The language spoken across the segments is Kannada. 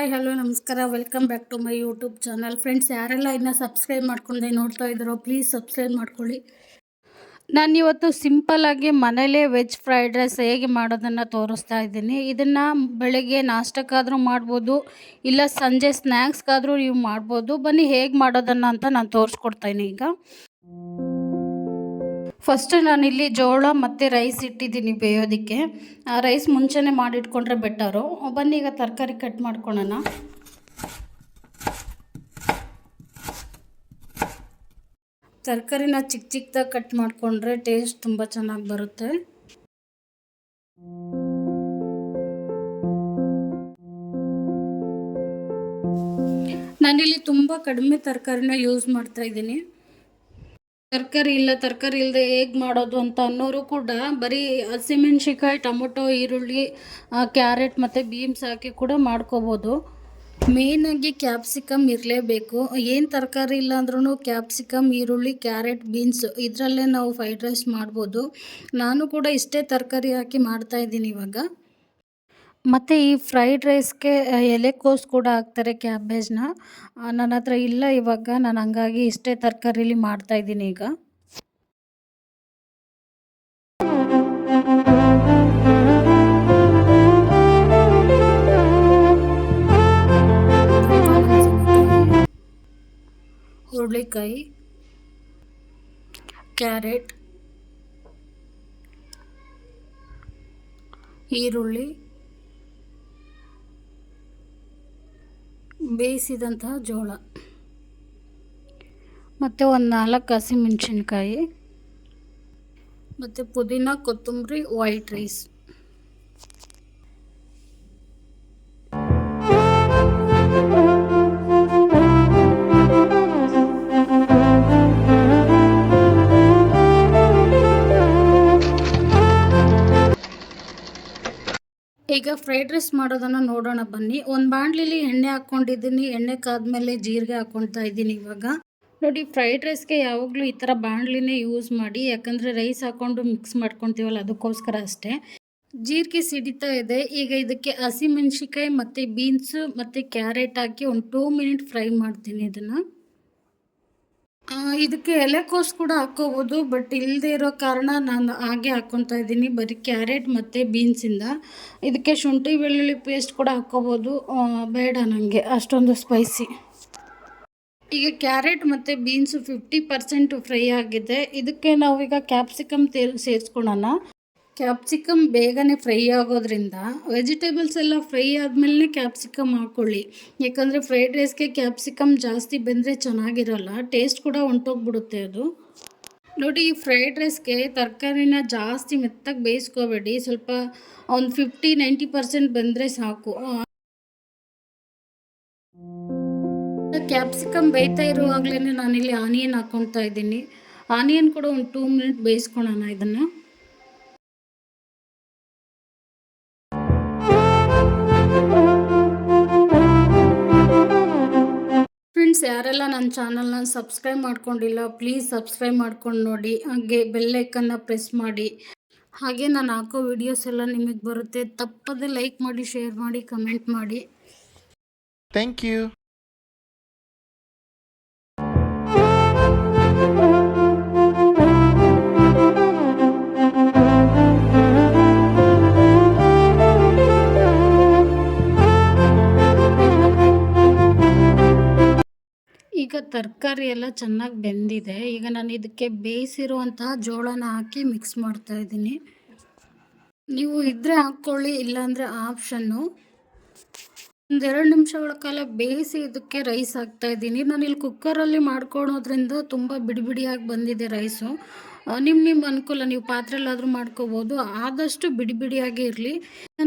ಹಾಯ್, ಹಲೋ, ನಮಸ್ಕಾರ. Welcome back to my YouTube channel friends ಯಾರೆಲ್ಲ ಇನ್ನೂ ಸಬ್ಸ್ಕ್ರೈಬ್ ಮಾಡ್ಕೊಂಡೆ ನೋಡ್ತಾ ಇದ್ದಾರೋ ಪ್ಲೀಸ್ ಸಬ್ಸ್ಕ್ರೈಬ್ ಮಾಡ್ಕೊಳ್ಳಿ. ನಾನಿವತ್ತು ಸಿಂಪಲ್ಲಾಗಿ ಮನೇಲೇ ವೆಜ್ ಫ್ರೈಡ್ ರೈಸ್ ಹೇಗೆ ಮಾಡೋದನ್ನು ತೋರಿಸ್ತಾ ಇದ್ದೀನಿ. ಇದನ್ನು ಬೆಳಗ್ಗೆ ನಾಷ್ಟಕ್ಕಾದರೂ ಮಾಡ್ಬೋದು, ಇಲ್ಲ ಸಂಜೆ ಸ್ನ್ಯಾಕ್ಸ್ಗಾದರೂ ನೀವು ಮಾಡ್ಬೋದು. ಬನ್ನಿ ಹೇಗೆ ಮಾಡೋದನ್ನು ಅಂತ ನಾನು ತೋರಿಸ್ಕೊಡ್ತೀನಿ ಈಗ. ಫಸ್ಟ್ ನಾನಿಲ್ಲಿ ಜೋಳ ಮತ್ತು ರೈಸ್ ಇಟ್ಟಿದ್ದೀನಿ ಬೇಯೋದಕ್ಕೆ. ರೈಸ್ ಮುಂಚೆನೇ ಮಾಡಿಟ್ಕೊಂಡ್ರೆ ಬೆಟ್ಟರು ಬನ್ನಿ ಈಗ ತರಕಾರಿ ಕಟ್ ಮಾಡ್ಕೊಳ್ಳೋಣ ತರಕಾರಿನ ಚಿಕ್ಕ ಚಿಕ್ಕದಾಗಿ ಕಟ್ ಮಾಡಿಕೊಂಡ್ರೆ ಟೇಸ್ಟ್ ತುಂಬ ಚೆನ್ನಾಗಿ ಬರುತ್ತೆ. ನಾನಿಲ್ಲಿ ತುಂಬ ಕಡಿಮೆ ತರಕಾರಿನ ಯೂಸ್ ಮಾಡ್ತಾ ಇದ್ದೀನಿ. ತರಕಾರಿ ಇಲ್ಲ, ತರಕಾರಿ ಇಲ್ಲದೆ ಹೇಗೆ ಮಾಡೋದು ಅಂತ ಅನ್ನೋರು ಕೂಡ ಬರೀ ಹಸಿಮೆಣ್ಸಿಕಾಯಿ ಟೊಮೊಟೊ, ಈರುಳ್ಳಿ ಕ್ಯಾರೆಟ್ ಮತ್ತು ಬೀನ್ಸ್ ಹಾಕಿ ಕೂಡ ಮಾಡ್ಕೋಬೋದು. ಮೇಯ್ನಾಗಿ ಕ್ಯಾಪ್ಸಿಕಮ್ ಇರಲೇಬೇಕು. ಏನು ತರಕಾರಿ ಇಲ್ಲ ಅಂದ್ರೂ ಕ್ಯಾಪ್ಸಿಕಮ್ ಈರುಳ್ಳಿ, ಕ್ಯಾರೆಟ್, ಬೀನ್ಸ್ ಇದರಲ್ಲೇ ನಾವು ಫ್ರೈಡ್ ರೈಸ್ ಮಾಡ್ಬೋದು. ನಾನು ಕೂಡ ಇಷ್ಟೇ ತರಕಾರಿ ಹಾಕಿ ಮಾಡ್ತಾಯಿದ್ದೀನಿ ಇವಾಗ. ಮತ್ತು ಈ ಫ್ರೈಡ್ ರೈಸ್ಗೆ ಎಲೆಕೋಸು ಕೂಡ ಹಾಕ್ತಾರೆ ಕ್ಯಾಬೇಜ್ನ ನನ್ನ ಹತ್ರ ಇಲ್ಲ ಇವಾಗ, ನಾನು ಹಂಗಾಗಿ ಇಷ್ಟೇ ತರಕಾರಿಲಿ ಮಾಡ್ತಾಯಿದ್ದೀನಿ ಈಗ. ಹುರುಳಿಕಾಯಿ, ಕ್ಯಾರೆಟ್, ಈರುಳ್ಳಿ ಬೇಯಿಸಿದಂತಹ ಜೋಳ. ಮತ್ತು ಒಂದು ನಾಲ್ಕು ಹಸಿಮೆಣ್ಸಿನ್ಕಾಯಿ ಮತ್ತು ಪುದೀನ ಕೊತ್ತಂಬರಿ ವೈಟ್ ರೈಸ್ ಈಗ ಫ್ರೈಡ್ ರೈಸ್ ಮಾಡೋದನ್ನು ನೋಡೋಣ ಬನ್ನಿ. ಒಂದು ಬಾಣಲಿಲಿ ಎಣ್ಣೆ ಹಾಕ್ಕೊಂಡಿದ್ದೀನಿ. ಎಣ್ಣೆ ಕಾದ್ಮೇಲೆ ಜೀರಿಗೆ ಹಾಕ್ಕೊಳ್ತಾ ಇದ್ದೀನಿ ಇವಾಗ. ನೋಡಿ ಫ್ರೈಡ್ ರೈಸ್ಗೆ ಯಾವಾಗಲೂ ಈ ಥರ ಬಾಣಲಿನೇ ಯೂಸ್ ಮಾಡಿ, ಯಾಕಂದರೆ ರೈಸ್ ಹಾಕ್ಕೊಂಡು ಮಿಕ್ಸ್ ಮಾಡ್ಕೊತೀವಲ್ಲ, ಅದಕ್ಕೋಸ್ಕರ ಅಷ್ಟೇ. ಜೀರಿಗೆ ಸಿಡಿತಾ ಇದೆ. ಈಗ ಇದಕ್ಕೆ ಹಸಿಮೆಣ್ಸಿಕಾಯಿ ಮತ್ತು ಬೀನ್ಸು ಮತ್ತು ಕ್ಯಾರೆಟ್ ಹಾಕಿ ಒಂದು ಟೂ ಮಿನಿಟ್ ಫ್ರೈ ಮಾಡ್ತೀನಿ ಇದನ್ನು. ಇದಕ್ಕೆ ಎಲೆಕೋಸು ಕೂಡ ಹಾಕ್ಕೋಬೋದು ಬಟ್ ಇಲ್ಲದೆ ಇರೋ ಕಾರಣ ನಾನು ಹಾಗೆ ಹಾಕ್ಕೊತಾ ಇದ್ದೀನಿ. ಬರೀ ಕ್ಯಾರೆಟ್ ಮತ್ತು ಬೀನ್ಸಿಂದ ಇದಕ್ಕೆ ಶುಂಠಿ, ಬೆಳ್ಳುಳ್ಳಿ ಪೇಸ್ಟ್ ಕೂಡ ಹಾಕ್ಕೋಬೋದು. ಬೇಡ ನನಗೆ ಅಷ್ಟೊಂದು ಸ್ಪೈಸಿ ಈಗ ಕ್ಯಾರೆಟ್ ಮತ್ತು ಬೀನ್ಸು ಫಿಫ್ಟಿ ಪರ್ಸೆಂಟು ಫ್ರೈ ಆಗಿದೆ. ಇದಕ್ಕೆ ನಾವೀಗ ಕ್ಯಾಪ್ಸಿಕಮ್ ತೇ ಸೇರಿಸ್ಕೊಳ್ಳೋಣ ಕ್ಯಾಪ್ಸಿಕಮ್ ಬೇಗನೆ ಫ್ರೈ ಆಗೋದ್ರಿಂದ ವೆಜಿಟೇಬಲ್ಸ್ ಎಲ್ಲ ಫ್ರೈ ಆದಮೇಲೆ ಕ್ಯಾಪ್ಸಿಕಮ್ ಹಾಕ್ಕೊಳ್ಳಿ ಯಾಕಂದರೆ ಫ್ರೈಡ್ ರೈಸ್ಗೆ ಕ್ಯಾಪ್ಸಿಕಮ್ ಜಾಸ್ತಿ ಬೆಂದರೆ ಚೆನ್ನಾಗಿರೋಲ್ಲ ಟೇಸ್ಟ್ ಕೂಡ ಹೊಂಟೋಗ್ಬಿಡುತ್ತೆ ಅದು. ನೋಡಿ, ಈ ಫ್ರೈಡ್ ರೈಸ್ಗೆ ತರಕಾರಿನ ಜಾಸ್ತಿ ಮೆತ್ತಗೆ ಬೇಯಿಸ್ಕೋಬೇಡಿ, ಸ್ವಲ್ಪ ಒಂದು ಫಿಫ್ಟಿ ನೈಂಟಿ ಪರ್ಸೆಂಟ್ ಬಂದರೆ ಸಾಕು. ಕ್ಯಾಪ್ಸಿಕಮ್ ಬೇಯ್ತಾ ಇರುವಾಗಲೇ ನಾನಿಲ್ಲಿ ಆನಿಯನ್ ಹಾಕ್ಕೊತಾ ಇದ್ದೀನಿ. ಆನಿಯನ್ ಕೂಡ ಒಂದು ಟೂ ಮಿನಿಟ್ ಬೇಯಿಸ್ಕೊಳೋಣ ಇದನ್ನು. ಫ್ರೆಂಡ್ಸ್, ಯಾರೆಲ್ಲ ನನ್ನ ಚಾನಲ್ನ ಸಬ್ಸ್ಕ್ರೈಬ್ ಮಾಡ್ಕೊಂಡಿಲ್ಲ, ಪ್ಲೀಸ್ ಸಬ್ಸ್ಕ್ರೈಬ್ ಮಾಡ್ಕೊಂಡು ನೋಡಿ. ಹಾಗೆ ಬೆಲ್ಲೈಕನ್ನು ಪ್ರೆಸ್ ಮಾಡಿ. ಹಾಗೆ ನಾನು ಹಾಕೋ ವಿಡಿಯೋಸ್ ಎಲ್ಲ ನಿಮಗೆ ಬರುತ್ತೆ. ತಪ್ಪದೆ ಲೈಕ್ ಮಾಡಿ, ಶೇರ್ ಮಾಡಿ, ಕಮೆಂಟ್ ಮಾಡಿ. Thank you. ತರಕಾರಿ ಎಲ್ಲ ಚೆನ್ನಾಗಿ ಬೆಂದಿದೆ. ಈಗ ನಾನು ಇದಕ್ಕೆ ಬೇಯಿಸಿರುವಂತಹ ಜೋಳನ ಹಾಕಿ ಮಿಕ್ಸ್ ಮಾಡ್ತಾ ಇದ್ದೀನಿ. ನೀವು ಇದ್ರೆ ಹಾಕ್ಕೊಳ್ಳಿ, ಇಲ್ಲಾಂದರೆ ಆಪ್ಷನ್ನು ಒಂದೆರಡು ನಿಮಿಷಗಳ ಕಾಲ ಬೇಯಿಸಿ ಇದಕ್ಕೆ ರೈಸ್ ಹಾಕ್ತಾ ಇದ್ದೀನಿ. ನಾನು ಇಲ್ಲಿ ಕುಕ್ಕರಲ್ಲಿ ಮಾಡ್ಕೊಳೋದ್ರಿಂದ ತುಂಬ ಬಿಡಿ ಬಿಡಿಯಾಗಿ ಬಂದಿದೆ ರೈಸು ನಿಮ್ಮ ನಿಮ್ಮ ಅನುಕೂಲ, ನೀವು ಪಾತ್ರೆಲ್ಲಾದರೂ ಮಾಡ್ಕೋಬೋದು. ಆದಷ್ಟು ಬಿಡಿ ಬಿಡಿಯಾಗಿ ಇರಲಿ.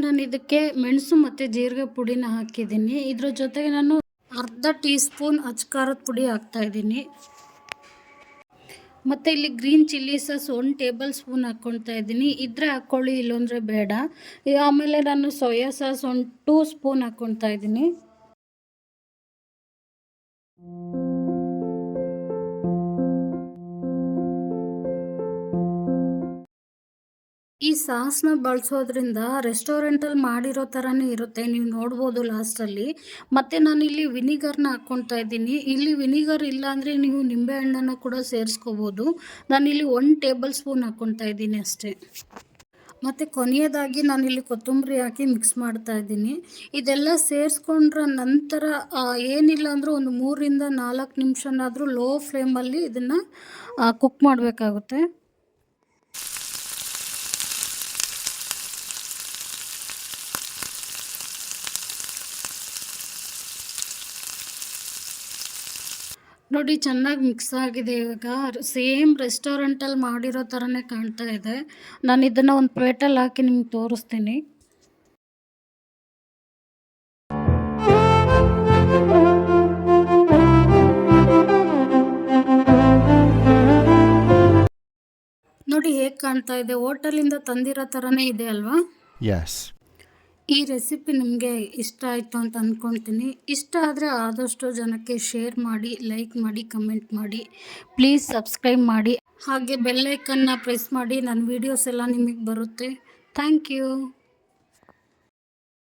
ನಾನು ಇದಕ್ಕೆ ಮೆಣಸು ಮತ್ತು ಜೀರಿಗೆ ಪುಡಿನ ಹಾಕಿದ್ದೀನಿ. ಇದ್ರ ಜೊತೆಗೆ ನಾನು ಅರ್ಧ ಟೀ ಸ್ಪೂನ್ ಅಚ್ಕಾರದ ಪುಡಿ ಹಾಕ್ತಾಯಿದ್ದೀನಿ ಮತ್ತು ಇಲ್ಲಿ green chilli sauce one tablespoon ಹಾಕ್ಕೊಳ್ತಾ ಇದ್ದೀನಿ. ಇದ್ರೆ ಹಾಕ್ಕೊಳ್ಳಿ ಇಲ್ಲಂದರೆ ಬೇಡ. ಆಮೇಲೆ ನಾನು ಸೋಯಾ ಸಾಸ್ ಒಂದು ಟೂ ಸ್ಪೂನ್ ಹಾಕ್ಕೊಳ್ತಾ ಇದ್ದೀನಿ. ಈ ಸಾಸ್ನ ಬಳಸೋದ್ರಿಂದ ರೆಸ್ಟೋರೆಂಟಲ್ಲಿ ಮಾಡಿರೋ ಥರನೇ ಇರುತ್ತೆ. ನೀವು ನೋಡ್ಬೋದು ಲಾಸ್ಟಲ್ಲಿ. ಮತ್ತು ನಾನಿಲ್ಲಿ ವಿನಿಗರ್ನ ಹಾಕ್ಕೊತಾ ಇದ್ದೀನಿ. ಇಲ್ಲಿ ವಿನಿಗರ್ ಇಲ್ಲ ಅಂದರೆ ನೀವು ನಿಂಬೆಹಣ್ಣನ್ನು ಕೂಡ ಸೇರಿಸ್ಕೋಬೋದು. ನಾನಿಲ್ಲಿ ಒನ್ ಟೇಬಲ್ ಸ್ಪೂನ್ ಹಾಕ್ಕೊತಾ ಇದ್ದೀನಿ ಅಷ್ಟೇ. ಮತ್ತು ಕೊನೆಯದಾಗಿ ನಾನು ಇಲ್ಲಿ ಕೊತ್ತಂಬರಿ ಹಾಕಿ ಮಿಕ್ಸ್ ಮಾಡ್ತಾ ಇದ್ದೀನಿ. ಇದೆಲ್ಲ ಸೇರಿಸ್ಕೊಂಡ್ರ ನಂತರ ಏನಿಲ್ಲ ಅಂದರೂ ಒಂದು ಮೂರರಿಂದ ನಾಲ್ಕು ನಿಮಿಷನಾದರೂ ಲೋ ಫ್ಲೇಮಲ್ಲಿ ಇದನ್ನು ಕುಕ್ ಮಾಡಬೇಕಾಗುತ್ತೆ. ನೋಡಿ, ಚೆನ್ನಾಗಿ ಮಿಕ್ಸ್ ಆಗಿದೆ ಇವಾಗ. ಸೇಮ್ ರೆಸ್ಟೋರೆಂಟಲ್ಲಿ ಮಾಡಿರೋ ಥರನೇ ಕಾಣ್ತಾ ಇದೆ. ನಾನು ಇದನ್ನು ಒಂದು ಪ್ಲೇಟಲ್ಲಿ ಹಾಕಿ ನಿಮ್ಗೆ ತೋರಿಸ್ತೀನಿ. ನೋಡಿ, ಹೇಗೆ ಕಾಣ್ತಾ ಇದೆ? ಹೋಟೆಲಿಂದ ತಂದಿರೋ ಥರನೇ ಇದೆ ಅಲ್ವಾ? Yes. ಈ ರೆಸಿಪಿ ನಿಮಗೆ ಇಷ್ಟ ಆಯಿತು ಅಂತ ಅಂದ್ಕೊಳ್ತೀನಿ ಇಷ್ಟ ಆದರೆ ಆದಷ್ಟು ಜನಕ್ಕೆ ಶೇರ್ ಮಾಡಿ ಲೈಕ್ ಮಾಡಿ ಕಮೆಂಟ್ ಮಾಡಿ. ಪ್ಲೀಸ್ ಸಬ್ಸ್ಕ್ರೈಬ್ ಮಾಡಿ. ಹಾಗೆ ಬೆಲ್ಲೈಕನ್ನ ಪ್ರೆಸ್ ಮಾಡಿ. ನನ್ನ ವೀಡಿಯೋಸ್ ಎಲ್ಲ ನಿಮಗೆ ಬರುತ್ತೆ. Thank you